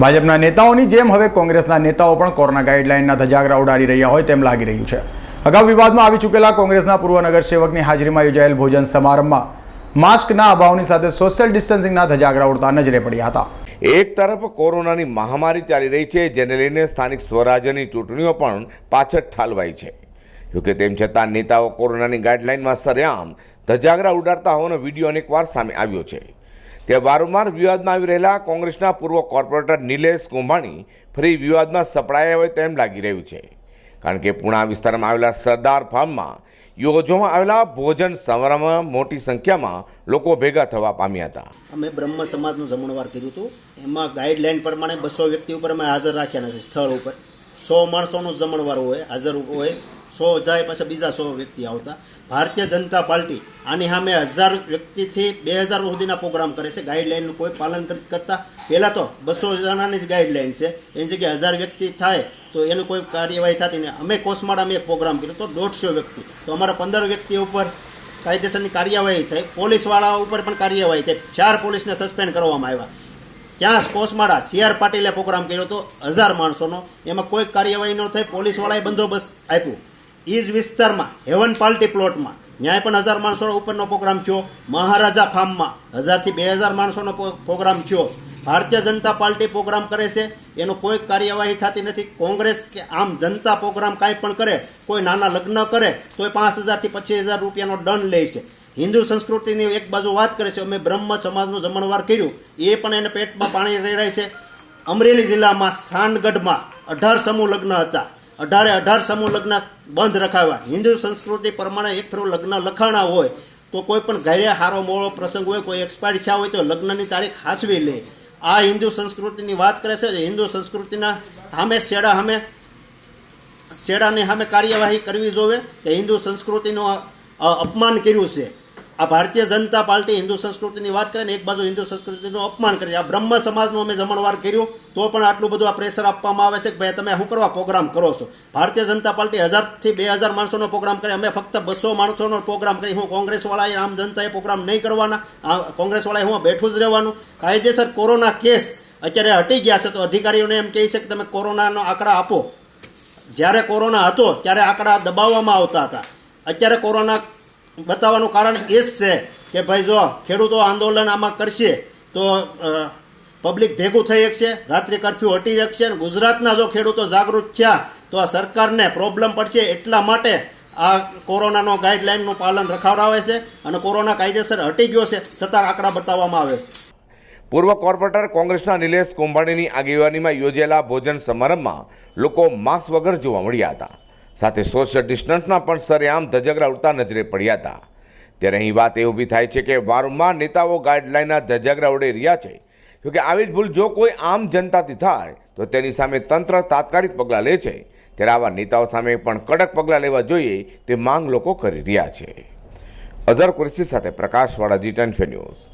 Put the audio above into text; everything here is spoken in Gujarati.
ભાજપના નેતાઓની જેમ હવે કોંગ્રેસના નેતાઓ પણ કોરોના ગાઈડલાઇનના ધજાગરા ઉડાડી રહ્યા હોય તેમ લાગી રહ્યું છે. અગાઉ વિવાદમાં આવી ચૂકેલા કોંગ્રેસના પૂર્વ નગરસેવકની હાજરીમાં યોજાયેલ ભોજન સમારંભમાં માસ્કના અભાવની સાથે સોશિયલ ડિસ્ટન્સિંગના ધજાગરા ઉડતા નજરે પડ્યા હતા. એક તરફ કોરોનાની મહામારી ચાલી રહી છે, જેને લઈને સ્થાનિક સ્વરાજ્યની ચૂંટણીઓ પણ પાછળ ઠાલવાઈ છે. જોકે તેમ છતાં નેતાઓ કોરોનાની ગાઈડલાઇનમાં સરેઆમ ધજાગરા ઉડાડતા હોવાનો વીડિયો અનેકવાર સામે આવ્યો છે. તે વારંવાર વિવાદમાં આવી રહેલા કોંગ્રેસના પૂર્વ કોર્પોરેટર નિલેશ કુંભાણી ફરી વિવાદમાં સપડાયા હોય તેમ લાગી રહ્યું છે. કારણ કે પુણા વિસ્તારમાં આવેલા સરદાર ફાર્મમાં યોજવામાં આવેલા ભોજન સમારંભમાં મોટી સંખ્યામાં લોકો ભેગા થવા પામ્યા હતા. અમે બ્રહ્મ સમાજનું જમણવાર કર્યું હતું. એમાં ગાઈડલાઈન પ્રમાણે બસો વ્યક્તિ ઉપર અમે હાજર રાખ્યા નથી સ્થળ ઉપર. સો માણસોનું જમણવાર હોય, હાજર હોય સો જાય પાછા બીજા સો વ્યક્તિ આવતા. ભારતીય જનતા પાર્ટી આની સામે હજાર વ્યક્તિથી બે હજાર સુધીના પ્રોગ્રામ કરે છે. ગાઈડલાઈનનું કોઈ પાલન કરતા પહેલાં તો બસો જણાની જ ગાઈડલાઈન છે. એની જગ્યાએ હજાર વ્યક્તિ થાય તો એનું કોઈ કાર્યવાહી થતી નહીં. અમે કોસમાળામાં એક પ્રોગ્રામ કર્યો તો દોઢસો વ્યક્તિ. તો અમારા પંદર વ્યક્તિ ઉપર કાયદેસરની કાર્યવાહી થઈ. પોલીસવાળા ઉપર પણ કાર્યવાહી થઈ. ચાર પોલીસને સસ્પેન્ડ કરવામાં આવ્યા. ત્યાં કોસમાળા સીઆર પાટીલે પ્રોગ્રામ કર્યો હતો? હજાર માણસોનો. એમાં કોઈ કાર્યવાહી ન થઈ. પોલીસવાળાએ બંદોબસ્ત આપ્યું. એ વિસ્તારમાં, હેવન પાર્ટી પ્લોટમાં. ન્યાય પણ હજાર માણસો ઉપરનો પ્રોગ્રામ થયો. મહારાજા ફાર્મમાં હજારથી બે હજાર માણસોનો પ્રોગ્રામ થયો. ભારતીય જનતા પાર્ટી પ્રોગ્રામ કરે છે, એનો કોઈ કાર્યવાહી થતી નથી. કોંગ્રેસ કે આમ જનતા પ્રોગ્રામ કાંઈ પણ કરે, કોઈ નાના લગ્ન કરે, તોય પાંચ હજારથી પચીસ હજાર રૂપિયાનો દંડ લે છે. હિન્દુ સંસ્કૃતિની એક બાજુ વાત કરે છે, અમે બ્રહ્મ સમાજનું જમણવાર કર્યું. એ પણ એને પેટમાં પાણી રેડાય છે. અમરેલી જિલ્લામાં સાનગઢમાં અઢાર સમૂહ લગ્ન હતા. અઢારે અઢાર સમૂહ લગ્ન બંધ રખાવ્યા. હિન્દુ સંસ્કૃતિ પ્રમાણે એક ફેરો લગ્ન લખાણા હોય, તો કોઈ પણ ઘરે હારો મોળો પ્રસંગ હોય, કોઈ એક્સપાયર થયા હોય, તો લગ્નની તારીખ હાસવી લે. આ હિન્દુ સંસ્કૃતિની વાત કરે છે, હિન્દુ સંસ્કૃતિના સામે શેડા સામે, શેડાની સામે કાર્યવાહી કરવી જોવે કે હિન્દુ સંસ્કૃતિનું અપમાન કર્યું છે. આ ભારતીય જનતા પાર્ટી હિન્દુ સંસ્કૃતિની વાત કરે ને, એક બાજુ હિન્દુ સંસ્કૃતિનું અપમાન કરે છે આ બ્રહ્મ સમાજનું અમે જમણવાર કર્યું, તો પણ આટલું બધું આ પ્રેશર આપવામાં આવે છે કે ભાઈ, તમે શું કરવા પ્રોગ્રામ કરો છો? ભારતીય જનતા પાર્ટી હજારથી બે હજાર માણસોનો પ્રોગ્રામ કરે, અમે ફક્ત બસો માણસોનો પ્રોગ્રામ કરી હું કોંગ્રેસવાળાએ, આમ જનતાએ પ્રોગ્રામ નહીં કરવાના. આ કોંગ્રેસવાળાએ હું બેઠું જ રહેવાનું. કાયદેસર કોરોના કેસ અત્યારે હટી ગયા છે, તો અધિકારીઓને એમ કહે છે કે તમે કોરોનાનો આંકડા આપો. જ્યારે કોરોના હતો, ત્યારે આંકડા દબાવવામાં આવતા હતા. અત્યારે કોરોના બતાવવાનું કારણ એ જ છે કે ભાઈ જો ખેડૂતો આંદોલન આમાં કરશે તો પબ્લિક ભેગું થઈ શકશે, રાત્રિ કરફ્યુ હટી શકશે અને ગુજરાતના જો ખેડૂતો જાગૃત થયા, તો આ સરકારને પ્રોબ્લેમ પડશે એટલા માટે આ કોરોનાનો ગાઈડલાઈનનું પાલન રખાવડાવે છે અને કોરોના કાયદેસર હટી ગયો છે છતાં આંકડા બતાવવામાં આવે છે. પૂર્વ કોર્પોરેટર કોંગ્રેસના નિલેશ કુંભાણીની આગેવાનીમાં યોજાયેલા ભોજન સમારંભમાં લોકો માસ્ક વગર જોવા મળ્યા હતા. સાથે સોશિયલ ડિસ્ટન્સના પણ સરેઆમ ધજગરા ઉડતા નજરે પડ્યા હતા. ત્યારે અહીં વાત એ ઊભી થાય છે કે વારંવાર નેતાઓ ગાઈડલાઇનના ધજગરા ઉડી રહ્યા છે. જોકે આવી જ ભૂલ જો કોઈ આમ જનતાથી થાય, તો તેની સામે તંત્ર તાત્કાલિક પગલાં લે છે. ત્યારે આવા નેતાઓ સામે પણ કડક પગલાં લેવા જોઈએ તે માંગ લોકો કરી રહ્યા છે. અઝર કુરશી સાથે પ્રકાશવાળા જી ટેન્ફે ન્યૂઝ.